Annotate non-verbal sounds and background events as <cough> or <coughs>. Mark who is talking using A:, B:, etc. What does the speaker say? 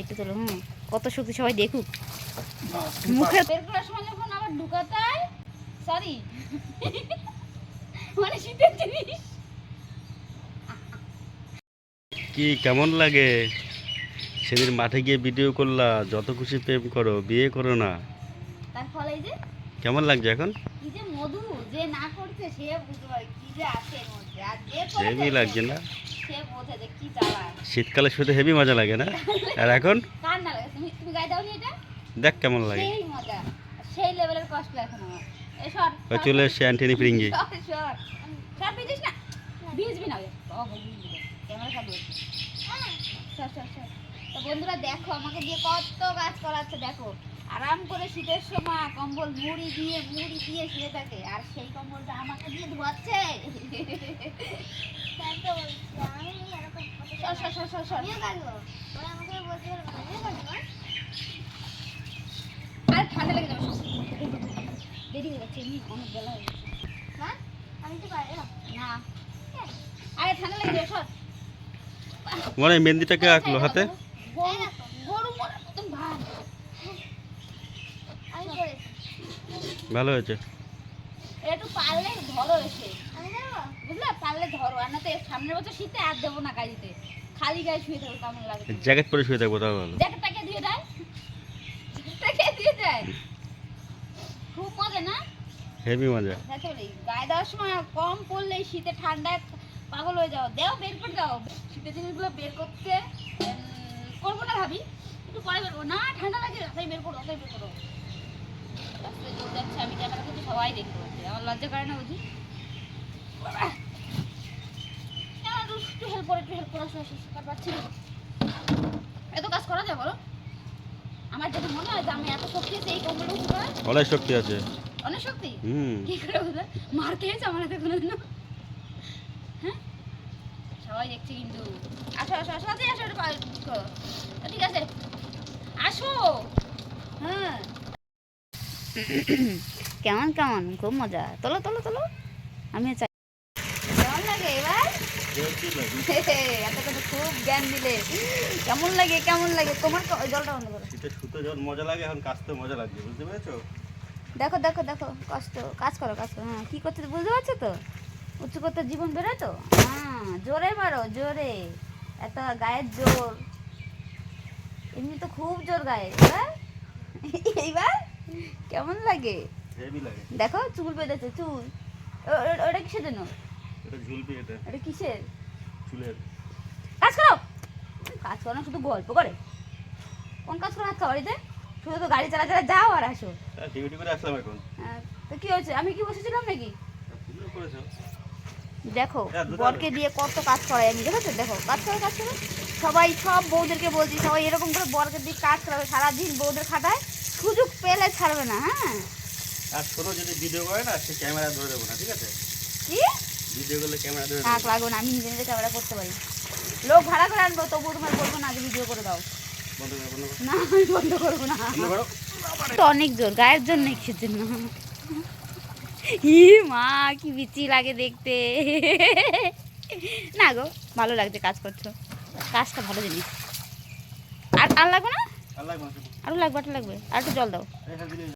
A: একটু তোলো হুম কত শক্তি সবাই দেখুক। মুখে বের করার সময় যখন আবার ঢুকাতায় সরি মানে শীতের জিনিস।
B: কি কেমন লাগে? সেদিন মাঠে গিয়ে ভিডিও করলা যত খুশি প্রেম করো বিয়ে করো না।
A: তার ফলে যে
B: কেমন লাগছে এখন?
A: কি যে মধু যে না করছে সে বুঝতে পারে কি যে আছে মধ্যে। আর যে
B: লাগছে না?
A: সে বোঝে যে কি জ্বালা
B: শীতকালে শুতে হেভি মজা লাগে না? আর এখন?
A: কার না লাগে। তুমি তুমি গায়ে দাওনি এটা?
B: দেখ কেমন লাগে।
A: সেই মজা। সেই লেভেলের কষ্ট এখন আমার। সর
B: ওই চলে এসছে অ্যান্টনি ফিরিঙ্গি।
A: সর সর সর ভিজিস না। ভিজবি না বাবা ক্যামেরা খাবি সর সর সর তো বন্ধুরা দেখো আমাকে দিয়ে কত কাজ করাচ্ছে দেখো। আরাম করে শীতের সময় কম্বল মুড়ি দিয়ে মুড়ি দিয়ে শুয়ে থাকে। আর সেই কম্বলটা আমাকে দিয়ে ধোয়াচ্ছে। আর ঠান্ডা লেগে যাবে দেরি হয়ে যাচ্ছে এমনি অনেক বেলা হয়ে গেছে। না। আরে ঠান্ডা লেগে যাবে সর।
B: মনে মেহেন্দিটাকে আঁকলো হাতে। ভালো হয়েছে।
A: একটু পারলে ধরো এসে। বুঝলে? পারলে ধরো। আর না তো সামনের বছর শীতে আর দেবো না গাড়িতে। খালি গায়ে শুয়ে থাকো কেমন লাগে
B: জ্যাকেট পরে শুয়ে থাকব ভালো।
A: জ্যাকেটটাকে দিয়ে দেয়। জ্যাকেটটাকে দিয়ে দেয়। খুব মজা না?
B: হেভি মজা।
A: গায়ে দেওয়ার সময় কম পড়লে শীতে ঠান্ডায় পাগল হয়ে যাও। দেও বের করে দাও। শীতের জিনিসগুলো বের করতে করব না ভাবি। একটু পরে বেরবো না ঠান্ডা লাগে তাই বের করো তাই বের করো। রাস্তায় জোর যাচ্ছে আমি ক্যামেরা করছি সবাই দেখতে পাচ্ছে আমার লজ্জা করে না বুঝি একটু একটু হেল্প করে একটু হেল্প করে আসো আসো আর পারছি না। এত কাজ করা যায় বলো আমার যদি মনে হয় যে আমি এত শক্তি আছে এই কম্বল উঠে
B: অনেক শক্তি আছে।
A: অনেক শক্তি?
B: হুম।
A: কি করে মার খেয়েছে আমার হাতে কোনোদিনও হ্যাঁ? সবাই দেখছে কিন্তু। আসো আসো আসো আসো ঠিক আছে। আসো। হ্যাঁ। <coughs> কেমন কেমন? খুব মজা। তোলো তোলো তোলো। আমি চাই। কেমন লাগে এবার? <laughs> খুব জ্ঞান দিলে। কেমন লাগে কেমন লাগে? তোমার জলটা বন্ধ করো।
B: মজা লাগে এখন মজা লাগছে বুঝতে পেরেছ?
A: দেখো দেখো দেখো কষ্ট কাজ করো কাজ করো। হ্যাঁ কী করতে বুঝতে পারছ তো? উঁচু করতে জীবন বেরোয় তো? হ্যাঁ জোরে মারো জোরে। এত গায়ের জোর। এমনি তো খুব জোর গায়ে। এবার? <laughs> এইবার? কেমন লাগে? দেখো চুল বেঁধেছে চুল। ওটা কিসের জন্য?
B: এটা
A: কিসের?
B: চুলের।
A: কাজ করো। কাজ করো না শুধু গল্প করে। কোন কাজ করো হাত খাবারিতে শুধু তো গাড়ি চালা চালা যাও আর আসো।
B: ডিউটি করে আসলাম এখন।
A: হ্যাঁ, তো কি হয়েছে? আমি কি বসেছিলাম নাকি? দেখো
B: হ্যাঁ,
A: বরকে দিয়ে কত কাজ করাই আমি দেখেছ? দেখো কাজ করে কাজ করে। সবাই সব বউদেরকে বলছি সবাই এরকম করে বরকে দিয়ে কাজ করাবে। সারাদিন বউদের খাটায় সুযোগ পেলে ছাড়বে না হ্যাঁ?
B: আর শোনো যদি ভিডিও করে না সে ক্যামেরা ধরে দেবো না ঠিক আছে?
A: কি?
B: ভিডিও করলে ক্যামেরা ধরে
A: থাক লাগবে না আমি নিজে নিজে ক্যামেরা করতে পারি। লোক ভাড়া করে আনব তবুও তোমার বলব না যে ভিডিও করে দাও।
B: বন্ধ করো বন্ধ করো।
A: না আমি বন্ধ করব না। তো অনেক জোর গায়ের জন্য কিসের জন্য। ই মা কি বিচি লাগে দেখতে। না গো ভালো লাগছে কাজ করছ। কাজটা ভালো জিনিস। আর আর লাগবে না? আরও লাগবে আরও লাগবে আর একটু জল দাও।